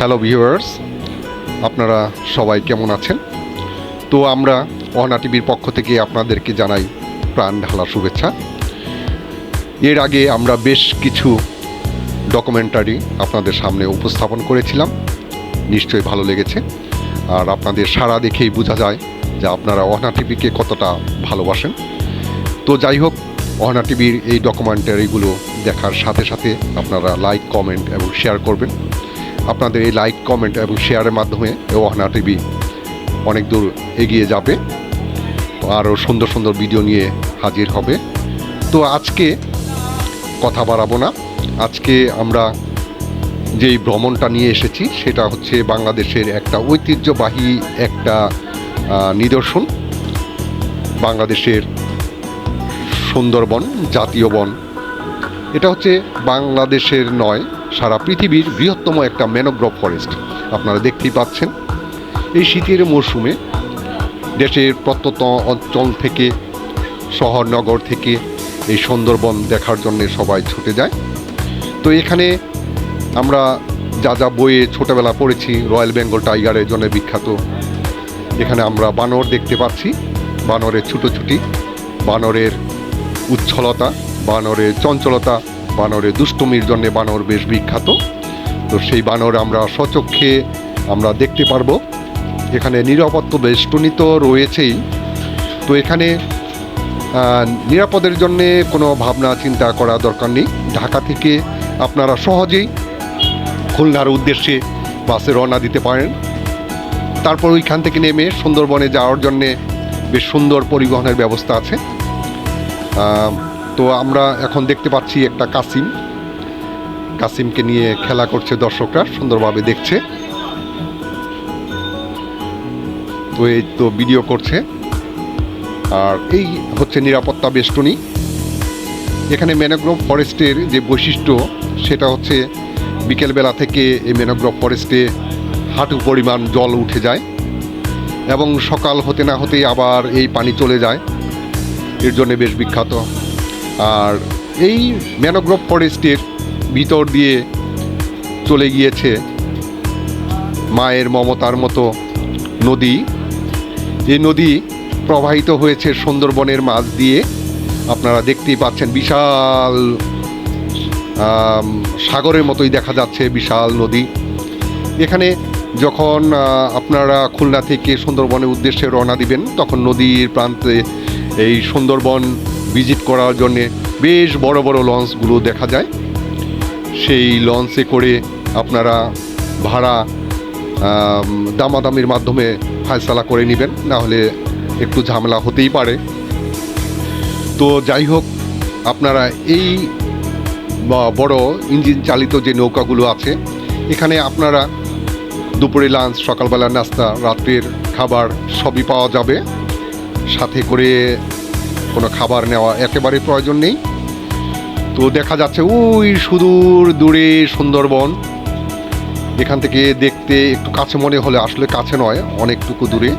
Hello viewers আপনারা সবাই কেমন আছেন? তো আমরা অহনা টিভির পক্ষ থেকে আপনাদেরকে জানাই প্রাণ ঢালা শুভেচ্ছা। এর আগে আমরা বেশ কিছু ডকুমেন্টারি আপনাদের সামনে উপস্থাপন করেছিলাম। নিশ্চয়ই ভালো লেগেছে। আর আপনাদের সারা দেখেই বোঝা যায় যে আপনারা অহনা টিভিকে কতটা ভালোবাসেন। তো যাই হোক অহনা টিভির এই ডকুমেন্টারিগুলো দেখার সাথে সাথে আপনারা লাইক কমেন্ট এবং শেয়ার করবেন। আপনাদের এই লাইক কমেন্ট এবং শেয়ারের মাধ্যমে অহনা টিভি অনেক দূর এগিয়ে যাবে। আরও সুন্দর সুন্দর ভিডিও নিয়ে হাজির হবে। তো আজকে কথা বাড়াবো না। আজকে আমরা যেই ভ্রমণটা নিয়ে এসেছি, সেটা হচ্ছে বাংলাদেশের একটা ঐতিহ্যবাহী একটা নিদর্শন। বাংলাদেশের সুন্দরবন, জাতীয় বন। এটা হচ্ছে বাংলাদেশের নয় সারা পৃথিবীর বৃহত্তম একটা ম্যানোগ্রোভ ফরেস্ট। আপনারা দেখতেই পাচ্ছেন। এই শীতের মরশুমে দেশের প্রত্যন্ত অঞ্চল থেকে, শহর, নগর থেকে এই সুন্দরবন দেখার জন্য সবাই ছুটে যায়। তো এখানে আমরা যা যা বইয়ে ছোটোবেলা পড়েছি, রয়্যাল বেঙ্গল টাইগারের জন্য বিখ্যাত। এখানে আমরা বানর দেখতে পাচ্ছি। বানরের ছুটোছুটি, বানরের উচ্ছলতা, বানরের চঞ্চলতা বানরের দুষ্টুমির জন্য বানর বেশ বিখ্যাত। তো সেই বানর আমরা সচক্ষে আমরা দেখতে পারব। এখানে নিরাপত্তা বেষ্টনী তো রয়েছেই। তো এখানে নিরাপদের জন্য কোনো ভাবনা, চিন্তা করা দরকার নেই। ঢাকা থেকে আপনারা সহজেই খুলনার উদ্দেশ্যে বাসে রওনা দিতে পারেন। তারপর ওইখান থেকে নেমে সুন্দরবনে যাওয়ার জন্যে বেশ সুন্দর পরিবহনের ব্যবস্থা আছে। তো আমরা এখন দেখতে পাচ্ছি একটা কাসিম। কাসিমকে নিয়ে খেলা করছে দর্শকরা, সুন্দরভাবে দেখছে। তো এই তো ভিডিও করছে। আর এই হচ্ছে নিরাপত্তা বেষ্টনী। এখানে ম্যানোগ্রোভ ফরেস্টের যে বৈশিষ্ট্য, সেটা হচ্ছে বিকেলবেলা থেকে এই ম্যানোগ্রোভ ফরেস্টে হাঁটু পরিমাণ জল উঠে যায় এবং সকাল হতে না হতেই আবার এই পানি চলে যায়। এর জন্য বেশ বিখ্যাত। আর এই ম্যানোগ্রোভ ফরেস্টের ভিতর দিয়ে চলে গিয়েছে মায়ের মমতার মতো নদী। এই নদী প্রবাহিত হয়েছে সুন্দরবনের মাঝ দিয়ে। আপনারা দেখতেই পাচ্ছেন বিশাল সাগরের মতোই দেখা যাচ্ছে বিশাল নদী। এখানে যখন আপনারা খুলনা থেকে সুন্দরবনের উদ্দেশ্যে রওনা দিবেন, তখন নদীর প্রান্তে এই সুন্দরবন ভিজিট করার জন্যে বেশ বড় বড় লঞ্চগুলো দেখা যায়। সেই লঞ্চে করে আপনারা ভাড়া দামাদামির মাধ্যমে ফায়সালা করে নেবেন। না হলে একটু ঝামেলা হতেই পারে। তো যাই হোক, আপনারা এই বড় ইঞ্জিন চালিত যে নৌকাগুলো আছে, এখানে আপনারা দুপুরে লাঞ্চ, সকালবেলা নাস্তা, রাত্রের খাবার সবই পাওয়া যাবে। সাথে করে কোনো খাবার নেওয়া একেবারে প্রয়োজন নেই। তো দেখা যাচ্ছে ওই সুদূর দূরে সুন্দরবন, এখান থেকে দেখতে একটু কাছে মনে হলে আসলে কাছে নয়, অনেকটুকু দূরে।